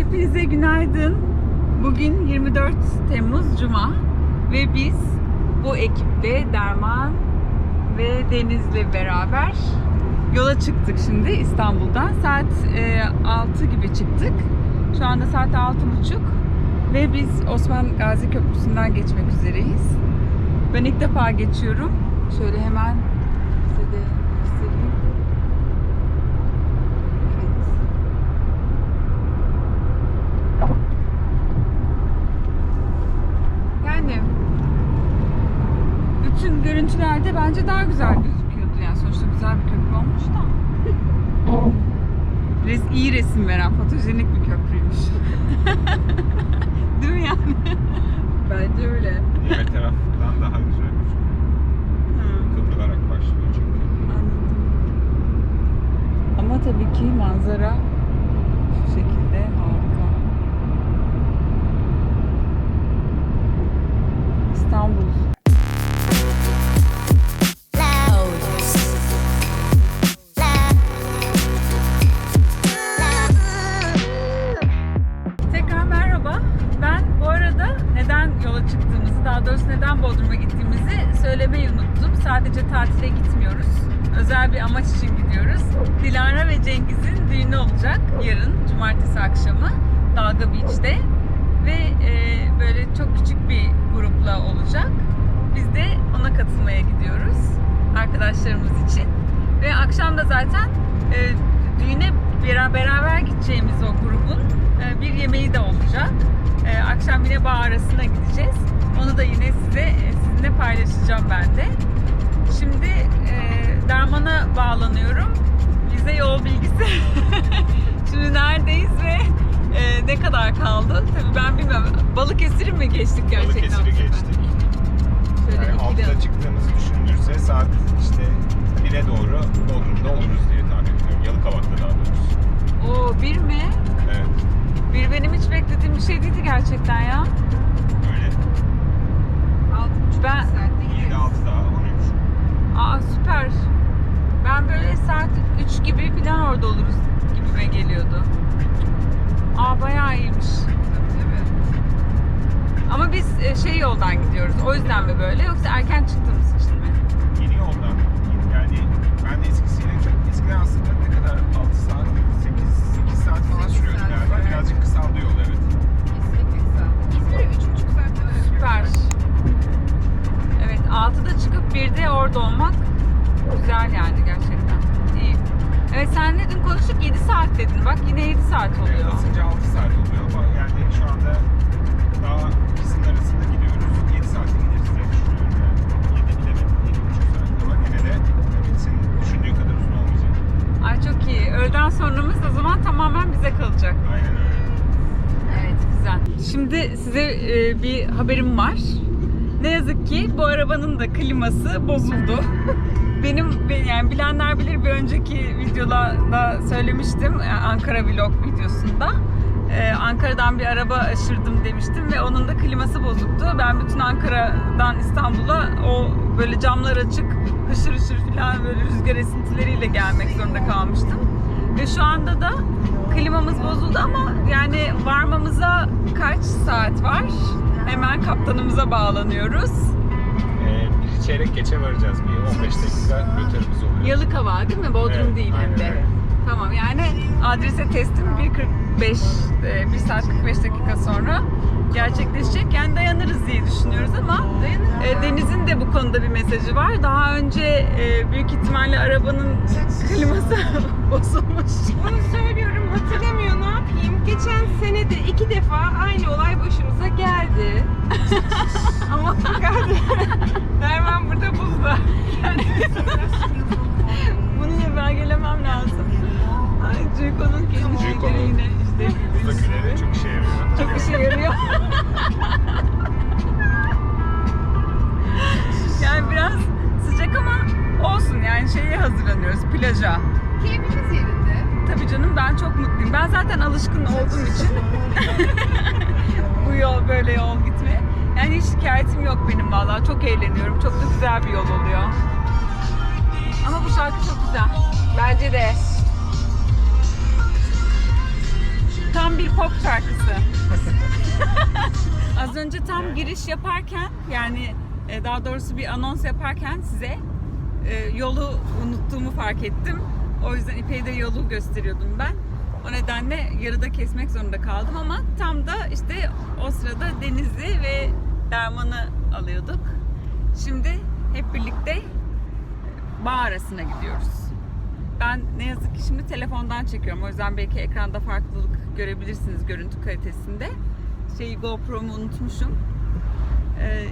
Hepinize günaydın. Bugün 24 Temmuz Cuma ve biz bu ekiple Derman ve Deniz'le beraber yola çıktık şimdi İstanbul'dan. Saat e, 6 gibi çıktık. Şu anda saat 6.30 ve biz Osman Gazi Köprüsü'nden geçmek üzereyiz. Ben ilk defa geçiyorum. Şöyle hemen size de göstereyim. Evet. Yani bütün görüntülerde bence daha güzel gözüküyordu. Yani sonuçta güzel bir köprü olmuş da. Res, iyi resim veren fotojenik bir köprüymüş. Değil mi yani? bence öyle. Diğer taraftan daha güzel gözüküyor. Hı. Kıvrılarak başlıyor çünkü. Anladım. Ama tabii ki manzara daha doğrusu neden Bodrum'a gittiğimizi söylemeyi unuttum. Sadece tatile gitmiyoruz. Özel bir amaç için gidiyoruz. Dilara ve Cengiz'in düğünü olacak yarın, cumartesi akşamı Dalga Beach'te. Ve e, böyle çok küçük bir grupla olacak. Biz de ona katılmaya gidiyoruz arkadaşlarımız için. Ve akşam da zaten e, düğüne bera- beraber gideceğimiz o grubun e, bir yemeği de olacak. E, akşam yine bar arasına gideceğiz. Onu da yine size e, sizinle paylaşacağım ben de. Şimdi e, Derman'a bağlanıyorum. Bize yol bilgisi. Şimdi neredeyiz ve e, ne kadar kaldı? Tabii ben bilmiyorum. Balıkesir'i mi geçtik gerçekten? Balıkesir'i geçtik. Şöyle Yani altıda çıktığımız düşünülürse saat işte 1'e doğru Bodrum'da oluruz diye tahmin ediyorum. Yalıkavak'ta daha doğrusu. Oo bir mi? Evet. Bir benim hiç beklediğim bir şey değildi gerçekten ya. Öyle. Ben 7 6 daha 13. aa süper. Ben böyle saat 3 gibi falan orada oluruz gibime geliyordu. Aa bayağı iyiymiş. Ama biz e, şey yoldan gidiyoruz. O yüzden mi böyle yoksa erken bir haberim var. Ne yazık ki bu arabanın da kliması bozuldu. Benim ben- yani bilenler bilir bir önceki videoda söylemiştim e, Ankara vlog videosunda. E, Ankara'dan bir araba aşırdım demiştim ve onun da kliması bozuktu. Ben bütün Ankara'dan İstanbul'a o böyle camlar açık hışır hışır falan böyle rüzgar esintileriyle gelmek zorunda kalmıştım. Ve şu anda da klimamız bozuldu ama yani varmamıza kaç saat var? Hemen kaptanımıza bağlanıyoruz. Ee, bir çeyrek geçe varacağız. Bir 15 dakika rötarımız oluyor. Yalıkava değil mi? Bodrum Evet, değil hem aynen de. öyle. Tamam yani adrese teslim 1.45 e, 1 saat 45 dakika sonra gerçekleşecek. Yani dayanırız diye düşünüyoruz ama e, Deniz'in de bu konuda bir mesajı var. Daha önce e, büyük ihtimalle arabanın kliması bozulmuş. Bunu söylüyorum hatırlamıyor ne yapayım. Geçen sene de iki defa aynı olay başımıza geldi. ben çok mutluyum. Ben zaten alışkın olduğum için bu yol böyle yol gitmeye. Yani hiç şikayetim yok benim vallahi. Çok eğleniyorum. Çok da güzel bir yol oluyor. Ama bu şarkı çok güzel. Bence de. Tam bir pop şarkısı. Az önce tam giriş yaparken yani e, daha doğrusu bir anons yaparken size e, yolu unuttuğumu fark ettim. O yüzden İpek'e de yolu gösteriyordum ben. O nedenle yarıda kesmek zorunda kaldım ama tam da işte o sırada Deniz'i ve Derman'ı alıyorduk. Şimdi hep birlikte bağ arasına gidiyoruz. Ben ne yazık ki şimdi telefondan çekiyorum. O yüzden belki ekranda farklılık görebilirsiniz görüntü kalitesinde. Şeyi GoPro'mu unutmuşum. Ee,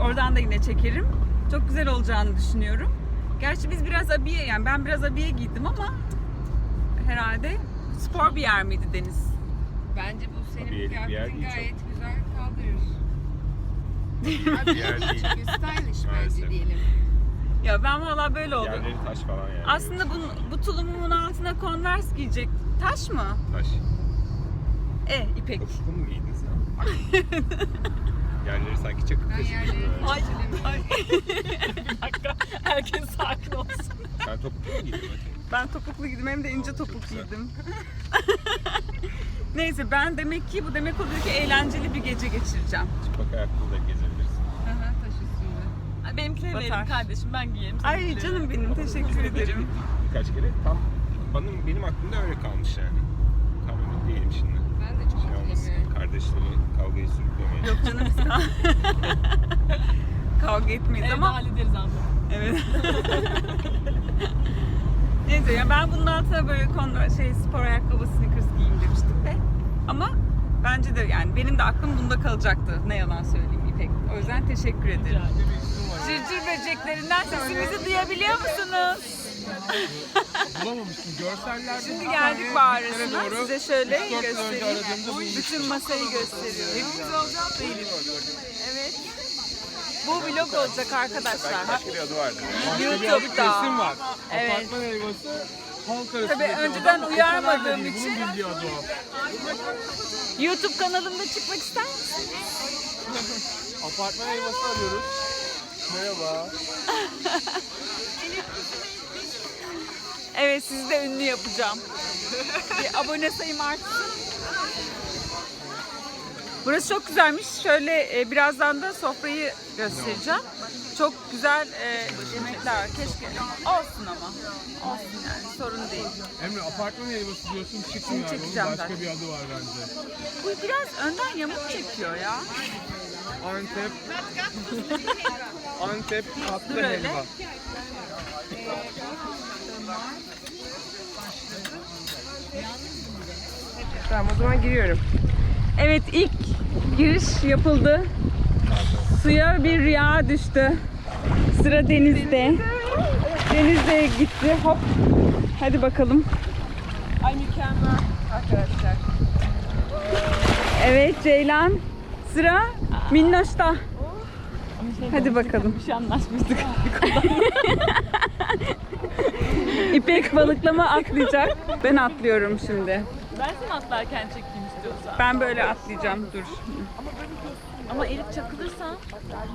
oradan da yine çekerim. Çok güzel olacağını düşünüyorum. Gerçi biz biraz abiye yani ben biraz abiye giydim ama herhalde spor bir yer miydi Deniz? Bence bu senin Tabii, bir yer kıyafetin değil çok. gayet güzel kaldırır. Bir yer değil. Çünkü stylish bence Maalesef. diyelim. Ya ben valla böyle oldum. Yerleri taş falan yani. Aslında bu, bu tulumumun altına Converse giyecek. Taş mı? Taş. E ipek. Topuklu mu giydin sen? Yerleri sanki çakıl Ben yerleri böyle. Ay, hatırlamıyorum. ay. bir dakika. Herkes sakin olsun. Sen topuklu mu giydin? Ben topuklu giydim hem de ince Çok topuk giydim. Neyse ben demek ki bu demek oluyor ki eğlenceli bir gece geçireceğim. Çıplak ayaklı da gezebilirsin. Aha, taş üstünde. Benimkileri Batar. verin kardeşim ben giyerim. Ay seninkileri. canım benim teşekkür ederim. Birkaç kere tam benim, benim aklımda öyle kalmış yani. Tam emin değilim şimdi. Ben de çok Şey olmasın, kardeşleri kavgayı sürüklemeye. Yok canım biz kavga etmeyiz Evde ama hallederiz abla. Evet. Neyse ya ben bunun altına böyle kontra, şey spor ayakkabı sneakers giyeyim demiştim de. Ama bence de yani benim de aklım bunda kalacaktı. Ne yalan söyleyeyim İpek. O yüzden teşekkür ederim. Cırcır böceklerinden sesimizi duyabiliyor musunuz? Bulamamıştım. Görseller Şimdi geldik bağrısına. Size şöyle göstereyim. Bütün masayı gösteriyorum. Hepimiz alacağız değiliz. Bu vlog olacak arkadaşlar. Başka bir adı vardı. YouTube'da. Resim var. Evet. Apartman helvası halk arası. Tabii önceden o uyarmadığım kadar da değil. için- Bunun bildiği adı o. YouTube kanalımda çıkmak ister misin? Apartman helvası arıyoruz. Merhaba. Evet sizi de ünlü yapacağım. Bir abone sayım artsın. Burası çok güzelmiş. Şöyle e, birazdan da sofrayı göstereceğim. Çok güzel e, yemekler var. Keşke olsun ama. Olsun yani sorun değil. Emre apartman helvası diyorsun çıkmıyor. Çekeceğim başka ben. bir adı var bence. Bu biraz önden yamuk çekiyor ya. Antep. Antep tatlı Dur öyle. helva. Tamam o zaman giriyorum. Evet ilk giriş yapıldı. Suya bir rüya düştü. Sıra denizde. Denizde gitti. Hop. Hadi bakalım. Ay mükemmel arkadaşlar. Evet Ceylan. Sıra Minnoş'ta. Hadi bakalım. Bir şey anlaşmıştık. İpek balıklama atlayacak. Ben atlıyorum şimdi. ben seni atlarken çekeyim. Ben böyle atlayacağım. Dur. Ama Elif çakılırsa.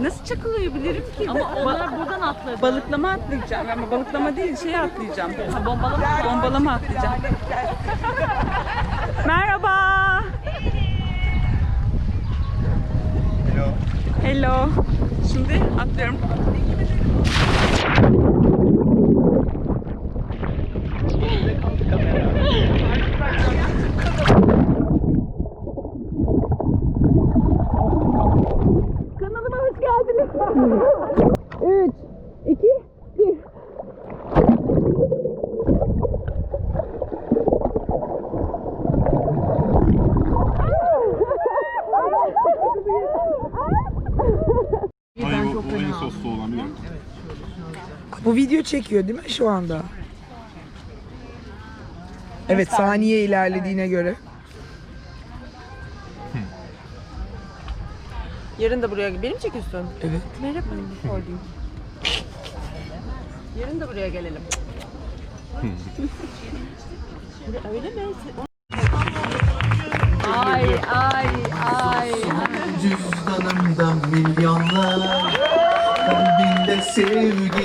Nasıl çakılabilirim ki? Ama onlar buradan atladı. Balıklama atlayacağım ama balıklama değil şeye atlayacağım. Ha, bombalama. Bombalama atlayacağım. Merhaba. Hello. Hello. Şimdi atlıyorum. 3, 2, 1. Hayır, o en soslu olanı yok. Bu video çekiyor değil mi şu anda? Evet saniye ilerlediğine göre. Yarın da buraya beni mi çekiyorsun? Evet. Merhaba. Holding. Yarın da buraya gelelim. Öyle mi? Ay ay ay. Cüzdanımda milyonlar Kalbinde sevgin